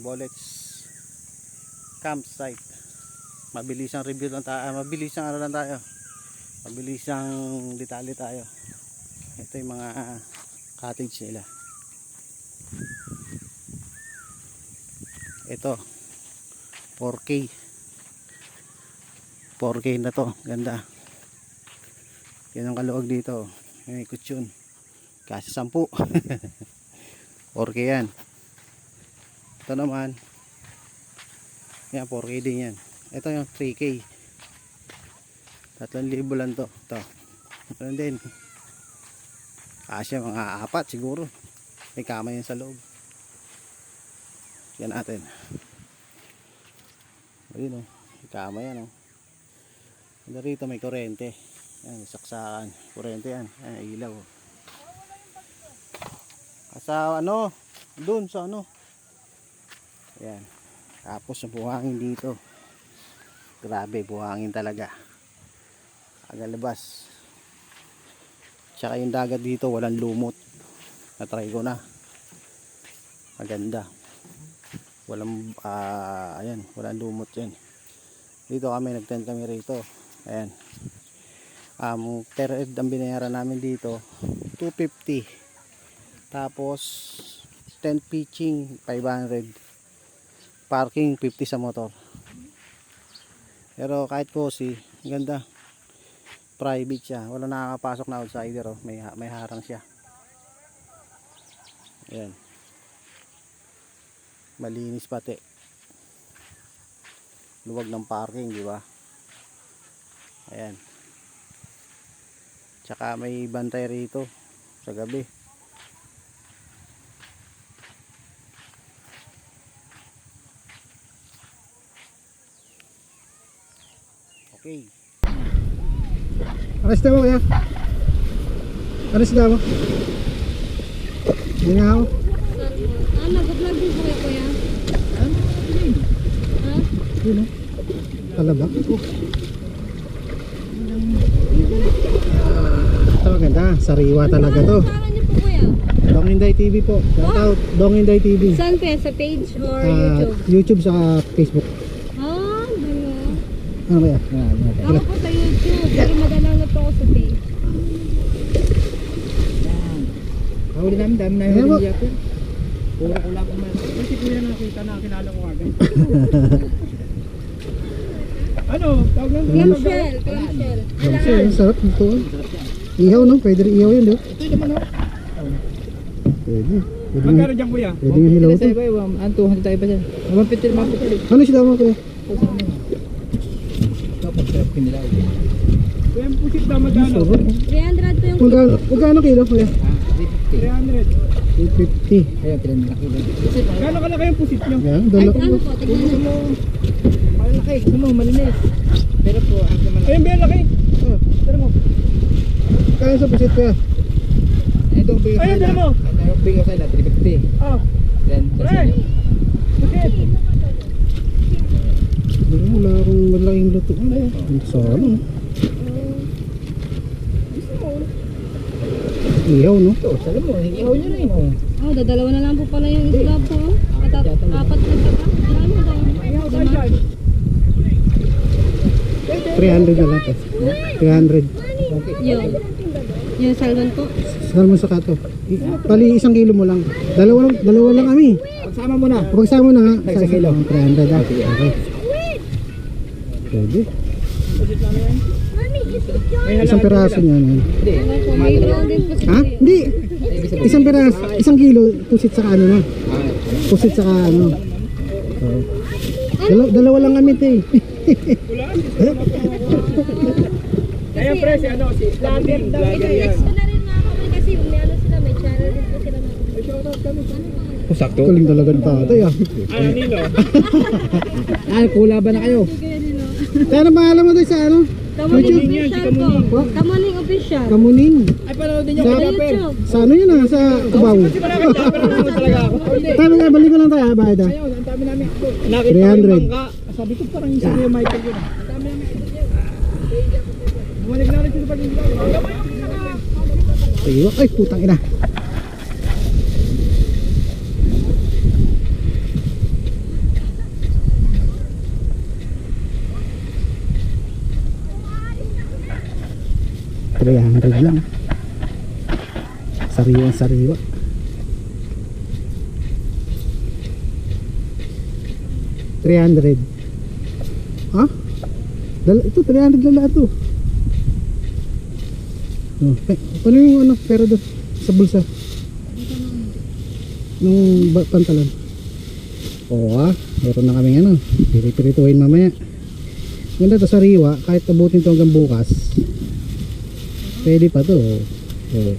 Bolets campsite. Mabilis ang review lang tayo, mabilis ang ano lang tayo. Mabilis ang detalye tayo. Ito yung mga cottage nila. Ito 4K 4K na to, ganda. Yan ang kaluwag dito. May kutsyon. Kasi 10. 4K yan. Ito naman. Yan, 4K din yan. Ito yung 3K. 3,000 lang to. Ito. Ito din. Kasi mga apat siguro. May kama yan sa loob. Yan natin. Ayun o. May kama yan o. Ano rito may kurente. Yan, saksakan. Kurente yan. Yan, ilaw. oh. Sa ano, doon sa ano. Ayan. Tapos ang buhangin dito. Grabe, buhangin talaga. Agalabas. Tsaka yung dagat dito, walang lumot. Natry ko na. Maganda. Walang, ah, ayan, walang lumot yan. Dito kami, nag-tent kami rito. Ayan. Um, per ang binayaran namin dito, 250. Tapos 10 pitching 500. Parking 50 sa motor. Pero kahit cozy, ganda. Private siya. Wala nakakapasok na outsider oh. May may harang siya. Ayan. Malinis pati. Luwag ng parking, di ba? Ayan. Tsaka may bantay rito sa gabi. Okay. Aras na mo kaya? Aras na mo? Hindi nga ako. Ah, nag-vlog din po kayo kuya? Ha? Yun o. Talaba. Ito maganda. Sariwa talaga to. Kuya? Dong Inday TV po. Shout out. Dong Inday TV. Saan po yan? Sa page or Ah, YouTube? YouTube sa Facebook. Ah. Ano kaya? Ah, Ako po sa YouTube. Pero madala na po ako sa page. Huli namin, dami na yung po. huli yakin. Puro ko lang kumain. Kasi kuya nakita na, kilala ko agad. ano? Tawag lang. Clamshell, clamshell. Kasi ang sarap nito. Ihaw no? Pwede rin ihaw yun, di ba? Ito yung naman oh. Pwede. Magkano dyan kuya? Pwede nga hilaw Sa to. iba, iba. Ang 200 tayo pa dyan. Naman pitil, mga pitil. Ano sila mo kuya? Kapag sarap kinilaw. Kuya, yung pusit na magkano? Sarap. 300 po yung Magkano, magkano kilo kuya? Ah, 350. 300. 850. Ayun, tinan na kilo. Kasi Gano'n kalaki yung pusit nyo? Yan, Ay, dala. ano po, tignan mo. malaki. Gusto mo, malinis. Pero po, ang malaki. Ayun, Bea, laki. Ah, Dala mo. Kaya sa pusit kuya? Ito ang bigay Ayun, sa dala mo. Ito ang bigay sa ila, 350. Ah, Then, sa Pre. inyo. pusit. Dala mo, wala akong malaking luto. Ano? Ang salo. Ihaw no? Ito, salam mo, ihaw nyo rin. Oh. Oh, dadalawa na lang po pala yung isla po. oh. At at- apat na taba. Marami ba? Ayaw ka dyan. 300 na lang to. 300. Okay. Yung, yung salmon po. Salmon sa kato. I- Pali isang kilo mo lang. Dalawa lang, dalawa lang kami. Pagsama mo na. Pagsama na nga. Sa isang kilo. 300 ah. Okay. Pwede. May Isang peraso niya. Ano. Ano si Ha? Hindi. Isang peraso. Isang kilo. Pusit sa ano na. Pusit sa ano. Oo. Dalawa, lang kami te. Kaya pre, si ano, si Vlogger daw. Vlogger yan. Ito na rin mga kapatid kasi may ano sila, may channel din po sila. na- Oh, sakto. Galing talaga ng tatay ah. Ah, Nilo. Ah, kula ba na kayo? Kaya na pangalan mo tayo sa ano? Kamuning YouTube. official po. Kamuning official. Kamuning. Ay, panoodin nyo Sa, YouTube. sa ano yun ah? Sa Cubao. Kasi wala kang camera naman talaga ako. Tayo nga, balik ko lang tayo. ah, Bayad ah. Ayun, ang dami namin. Nakita ko 300. yung bangka. Sabi ko parang yung sabi yung Michael yun. Ang dami namin. Bumalik na rin sila pag Sige, ay putang ina. Three hundred lang. Sariwa sariwa. Three hundred. Ha? Dala, ito, 300 lang lahat to. Oh, eh, paano yung ano, pero doon sa bulsa? Nung ba- pantalon. Oo ah, meron na kami ano, piripirituhin mamaya. Ganda to sa riwa, kahit abutin to hanggang bukas. Pwede pa to. Oh. Oh.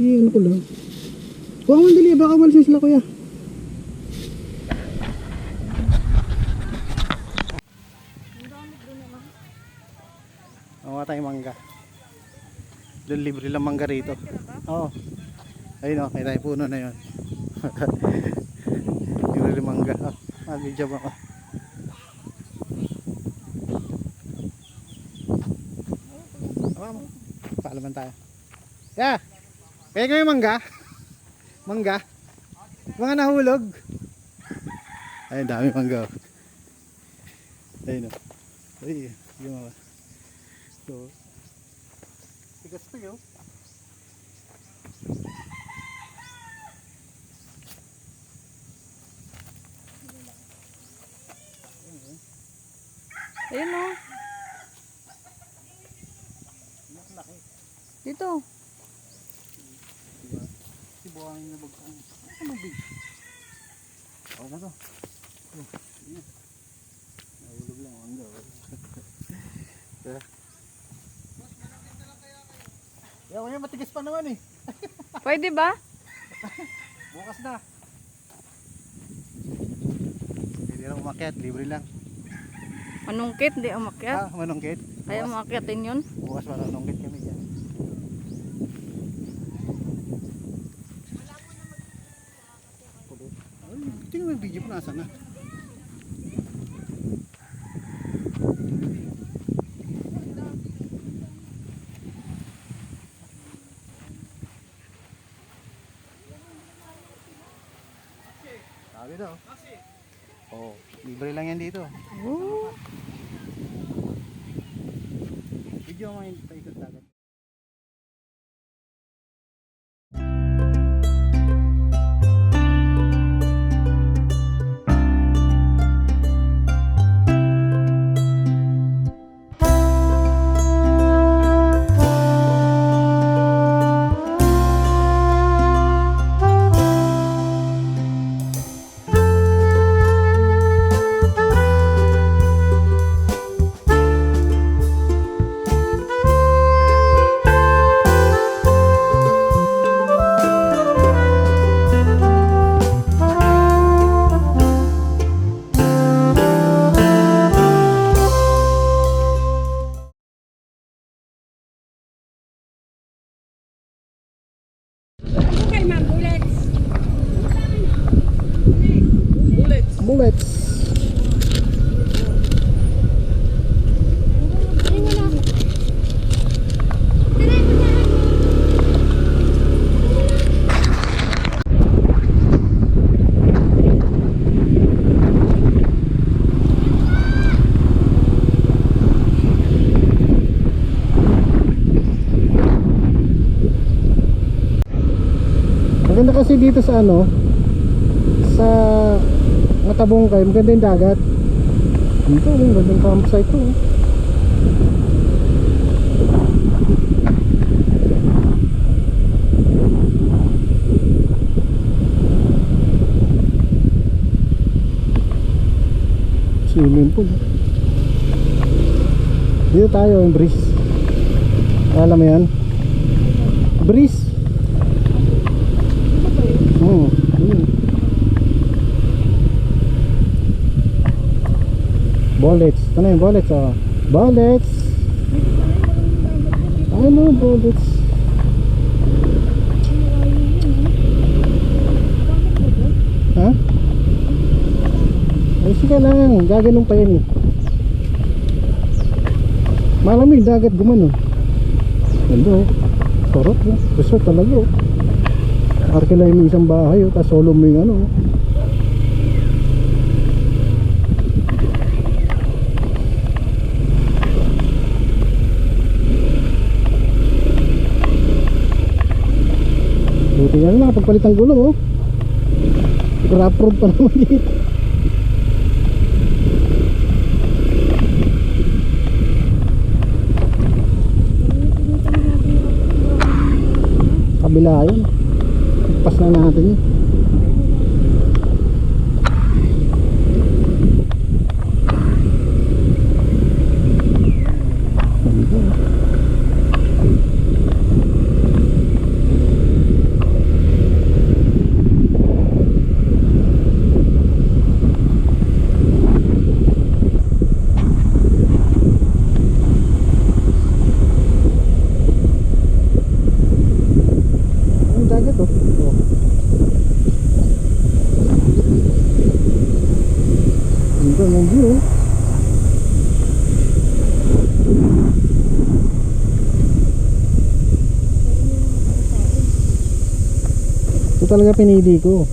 Eh, ano ko lang. Kuha mo dali, baka umalis sila kuya. Mawa tayong mangga. Doon libre lang mangga rito. Oo. Ayun o, may tayong puno na yun. libre lang mangga. Oh, ah, video mo ako. Awa mo. Paalaman tayo. Yeah. Kaya kayo mangga? Mangga? Mga nahulog? Ayun, dami mangga. oh. Ayun o. Ay, yung mga. So, tigas pa yun. Ayun o. Dito. Si buhangin na bagong. Ano big? Okay na to. Yun. Nahulog lang ang hangga. Tara. Yaw, ngayon matigas pa naman eh. Pwede ba? Bukas na. Pwede lang umakyat, libre lang. Manungkit, di umakyat. Ah, manungkit. Kaya Bukas, umakyatin yun. bukas manungkit kami dyan. Ay, tingnan mo yung video ko nasa na. Sabi daw. Oh, libre lang yan dito. Video mo yung paikot dagat. Maganda kasi dito sa ano sa Matabongkay, maganda yung dagat. Dito, yung gandang campsite to. oh. Swimming pool. Dito tayo, yung breeze. Alam mo yan? Breeze. Oo. Hmm. Bullets. Ano yung bullets? Oh. Bullets. Ano bullets? Ha? Ay, sige lang. Gaganong pa yan eh. Malamig dagat gumano. Ganda oh. Sarap oh. Resort talaga oh. Arkilay mo isang bahay oh. Tapos solo mo yung ano. Buti nga lang pagpalit ang gulong oh. Rough road pa naman dito. Kabila yun. Pas na natin yun. Ang dagat oh. oh. Ang ganda ng view oh. Ito talaga pinili ko.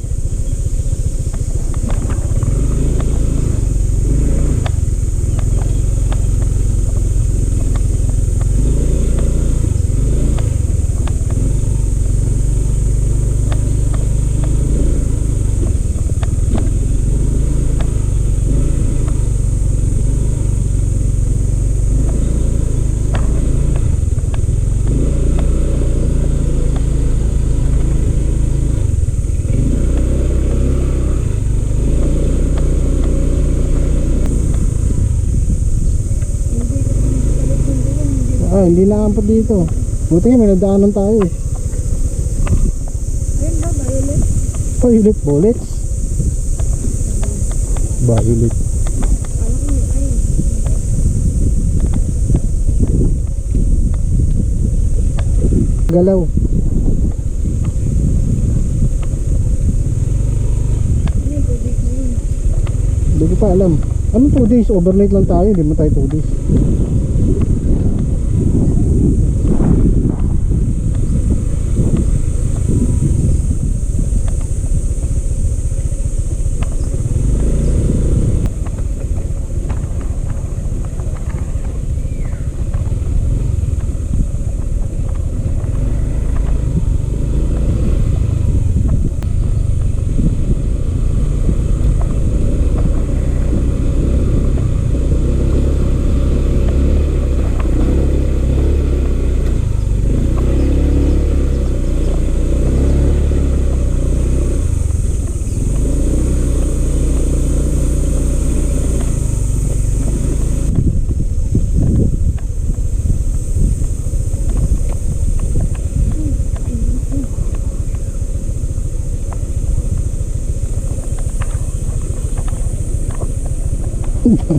Ah, hindi na ampot dito. Buti nga may nadaanan tayo eh. Ayun ba, violet? Violet bullets. Violet. Galaw. Ano? Hindi ko pa alam. Anong 2 days? Overnight lang tayo. Hindi mo tayo 2 days.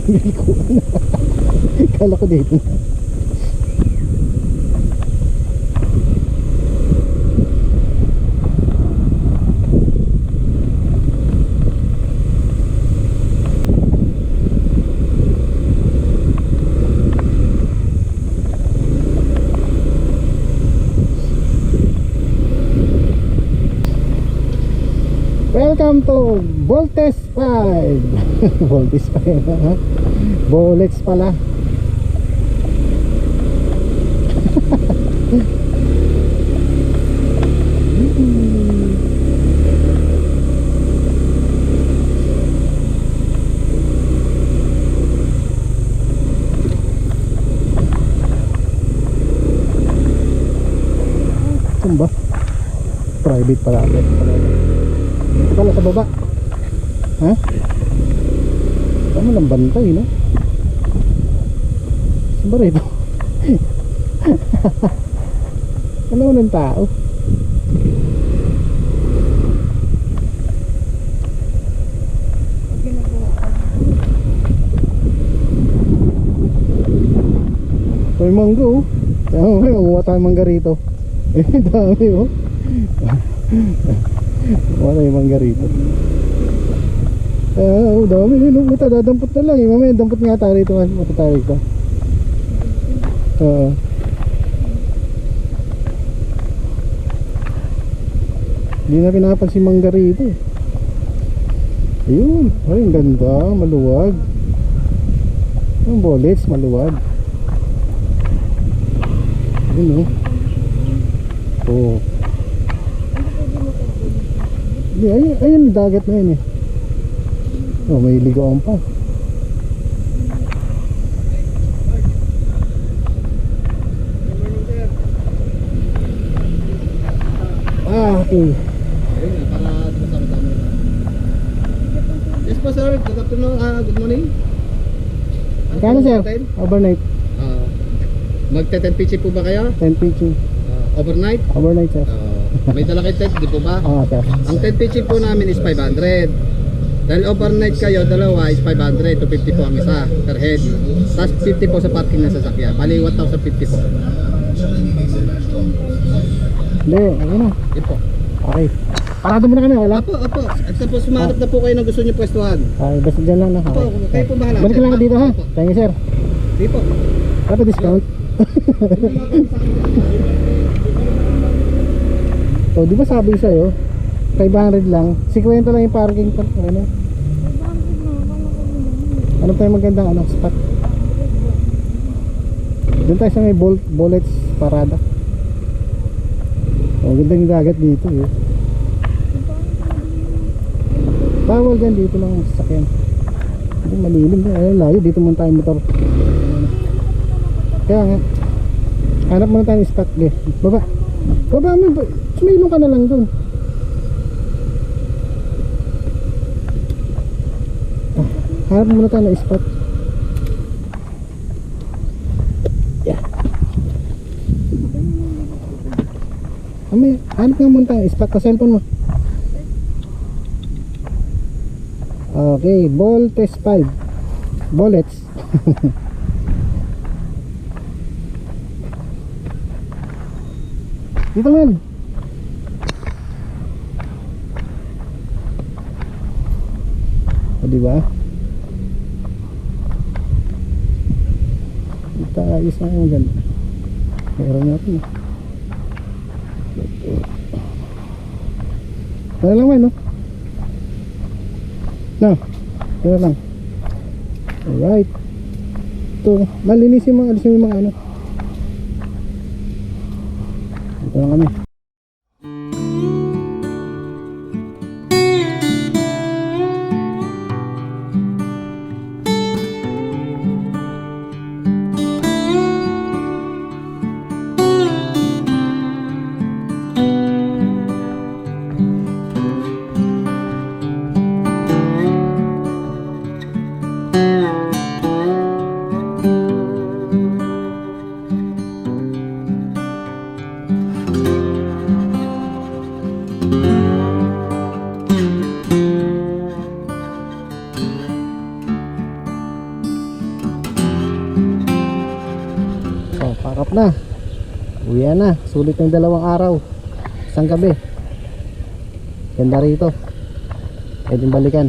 Nalikuan na. Kala ko dito. Welcome to Voltes 5 Voltes 5 ha? Pala Saan ba? Private pala Ito pala sa baba Ha? Tama lang bantay no? Saan ba rito? ano ng tao? May mangga oh. Tama may manguha tayong mangga rito. Eh, dami oh. Wala yung mangga rito. Ah, oh, dami. Oh. Buta, dadampot na lang. Eh. Mamaya, dampot nga tayo rito. Mata tayo rito. Oo. Hindi na pinapansin mangga rito. eh. Ayun. Ay, ang ganda. Maluwag. Ang bullets, maluwag. Ayun oh. Oo. Hindi, ayun, ayun, dagat na yun eh. Oh, may ligoan pa. Ah, okay. Ayun nga, para kasama-sama na. Yes po sir, good afternoon, ah, good morning. Kano sir? Overnight. Ah, Magte-10 pitchy po ba kayo? 10 pitching. Ah, overnight? Overnight sir. Ah, may dala kayo tent, di po ba? Ah, sir. Ang tent pitching po namin is 500. Dahil overnight kayo, dalawa is 500 to 50 po ang isa per head. Tapos 50 po sa parking ng sasakyan. Bali 1,050 po. Hindi, ayun na. Yun po. Okay. Parado muna kami, wala? Apo, apo. At tapos sumanap na po kayo ng gusto niyo pwestuhan. Ay, basta dyan lang na. Apo, Okay. kayo po bahala. Balik lang ako dito ha. Thank you sir. Di po. Wala pa discount? so, di ba sabi sa'yo, 500 lang, 50 lang yung parking pa. Ano? Ano pa yung magandang ano, spot? Doon tayo sa may bol bullets parada. Oh, gandang yung dagat dito eh. Bawal dyan dito lang ang sasakyan. Hindi malilim na. Ayun, layo. Dito muna tayo motor. Kaya nga. Hanap muna tayo ng spot. Okay. Baba. Baba ba- Sumilong ka na lang dun. Hanap muna tayo ng spot. Yeah. Ami, hanap nga muna tayo spot sa cellphone mo. Okay, ball test 5. Bullets. Dito man. O diba? Ito ayos na yung ganda. Meron natin eh. Wala lang man no? No, wala lang. Alright. Ito, malinis yung mga, alis yung mga ano. Ito lang kami. Sulit ng dalawang araw. Isang gabi. Ganda rito. Pwedeng balikan.